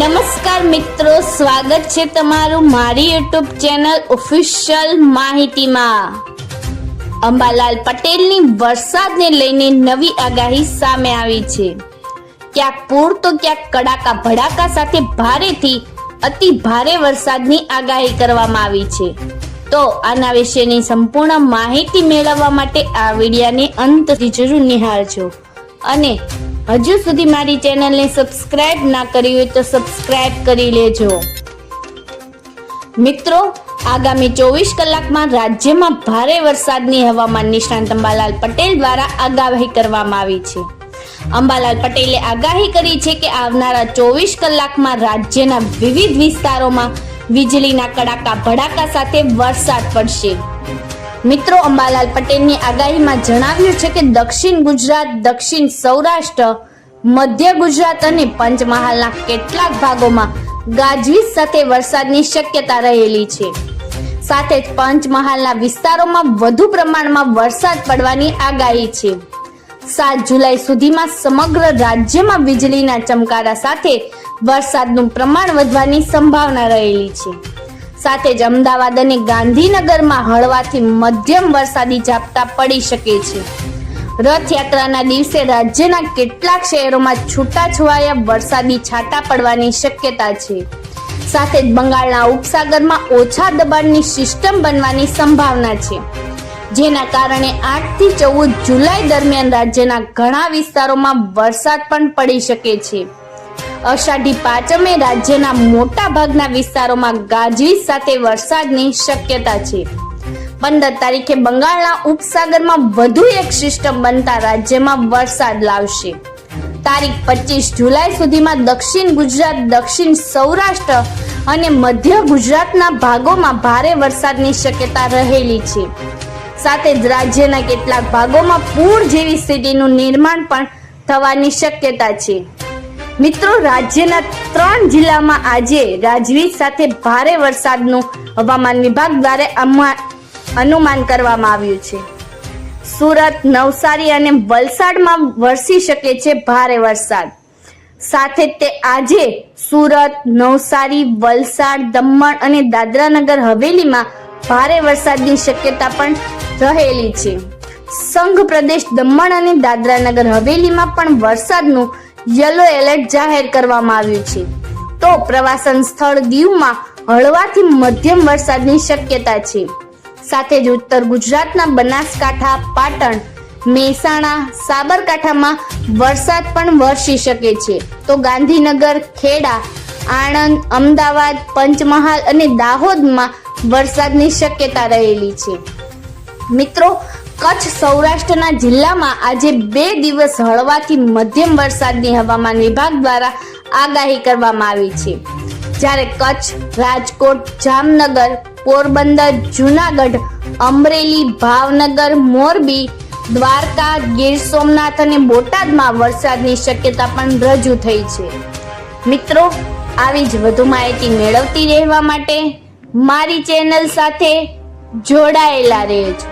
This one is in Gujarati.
નમસ્કાર મિત્રો, સ્વાગત છે તમારું મારી યુટ્યુબ ચેનલ ઓફિશિયલ માહિતીમાં. અંબાલાલ પટેલની વરસાદને લઈને નવી આગાહી સામે આવી છે. ક્યાંક પૂર તો ક્યાંક કડાકા ભડાકા સાથે ભારેથી અતિ ભારે વરસાદની આગાહી કરવામાં આવી છે. તો આના વિશેની સંપૂર્ણ માહિતી મેળવવા માટે આ વિડિયાને અંત જરૂર નિહાળજો. અને હજુ સુધી મારી ચેનલને સબસ્ક્રાઇબ ના કરી હોય તો સબસ્ક્રાઇબ કરી લેજો. મિત્રો, આગામી ચોવીસ કલાકમાં રાજ્યમાં ભારે વરસાદની હવામાન નિષ્ણાંત અંબાલાલ પટેલ દ્વારા આગાહી કરવામાં આવી છે. અંબાલાલ પટેલે આગાહી કરી છે કે આવનારા ચોવીસ કલાકમાં રાજ્યના વિવિધ વિસ્તારોમાં વીજળીના કડાકા ભડાકા સાથે વરસાદ પડશે. મિત્રો અંબાલાલ પટેલની આગાહીમાં જણાવ્યું છે કે દક્ષિણ ગુજરાત, દક્ષિણ સૌરાષ્ટ્ર, મધ્ય ગુજરાત અને પંચમહાલના કેટલાક ભાગોમાં ગાજવીજ સાથે વરસાદની શક્યતા રહેલી છે. સાથે જ પંચમહાલના વિસ્તારોમાં વધુ પ્રમાણમાં વરસાદ પડવાની આગાહી છે. સાત જુલાઈ સુધીમાં સમગ્ર રાજ્યમાં વીજળીના ચમકારા સાથે વરસાદનું પ્રમાણ વધવાની સંભાવના રહેલી છે. સાથે જ અમદાવાદ અને ગાંધીનગરમાં હળવાથી મધ્યમ વરસાદી ઝાપટા પડી શકે છે. રથયાત્રાના દિવસે રાજ્યના કેટલાક શહેરોમાં છૂટાછવાયા વરસાદી છાંટા પડવાની શક્યતા છે. સાથે જ બંગાળના ઉપસાગરમાં ઓછા દબાણની સિસ્ટમ બનવાની સંભાવના છે. જેના કારણે આઠથી ચૌદ જુલાઈ દરમિયાન રાજ્યના ઘણા વિસ્તારોમાં વરસાદ પણ પડી શકે છે. અષાઢી પાંચમે રાજ્યના મોટા ભાગના વિસ્તારોમાં ગાજવીજ સાથે વરસાદની શક્યતા છે. પંદર તારીખે બંગાળના ઉપસાગરમાં વધુ એક સિસ્ટમ બનતા રાજ્યમાં વરસાદ લાવશે. તારીખ પચીસ જુલાઈ સુધીમાં દક્ષિણ ગુજરાત, દક્ષિણ સૌરાષ્ટ્ર અને મધ્ય ગુજરાતના ભાગોમાં ભારે વરસાદની શક્યતા રહેલી છે. સાથે જ રાજ્યના કેટલાક ભાગોમાં પૂર જેવી સ્થિતિનું નિર્માણ પણ થવાની શક્યતા છે. મિત્રો, રાજ્યના ત્રણ જિલ્લામાં આજે રાજવી સાથે ભારે વરસાદનું હવામાન વિભાગ દ્વારા અનુમાન કરવામાં આવ્યું છે. સુરત, નવસારી અને વલસાડમાં વરસી શકે છે ભારે વરસાદ. સાથે તે આજે સુરત, નવસારી, વલસાડ, દમણ અને દાદરાનગર હવેલીમાં ભારે વરસાદની શક્યતા પણ રહેલી છે. સંઘ પ્રદેશ દમણ અને દાદરાનગર હવેલીમાં પણ વરસાદનું યલો એલર્ટ જાહેર કરવામાં આવ્યું છે. તો પ્રવાસન સ્થળ દીવમાં હળવાથી મધ્યમ વરસાદની શક્યતા છે. સાથે જ ઉત્તર ગુજરાતના બનાસકાંઠા, પાટણ, મહેસાણા, સાબરકાંઠામાં વરસાદ પણ વરસી શકે છે. તો ગાંધીનગર, ખેડા, આણંદ, અમદાવાદ, પંચમહાલ અને દાહોદમાં વરસાદની શક્યતા રહેલી છે. મિત્રો કચ્છ સૌરાષ્ટ્રના જિલ્લામાં આજે બે દિવસ હળવાથી મધ્યમ વરસાદની હવામાન વિભાગ દ્વારા આગાહી કરવામાં આવી છે. જ્યારે કચ્છ, રાજકોટ, જામનગર, પોરબંદર, જુનાગઢ, અમરેલી, ભાવનગર, મોરબી, દ્વારકા, ગીર સોમનાથ અને બોટાદમાં વરસાદની શક્યતા પણ રજૂ થઈ છે. મિત્રો, આવી જ વધુ માહિતી મેળવતી રહેવા માટે મારી ચેનલ સાથે જોડાયેલા રહેજો.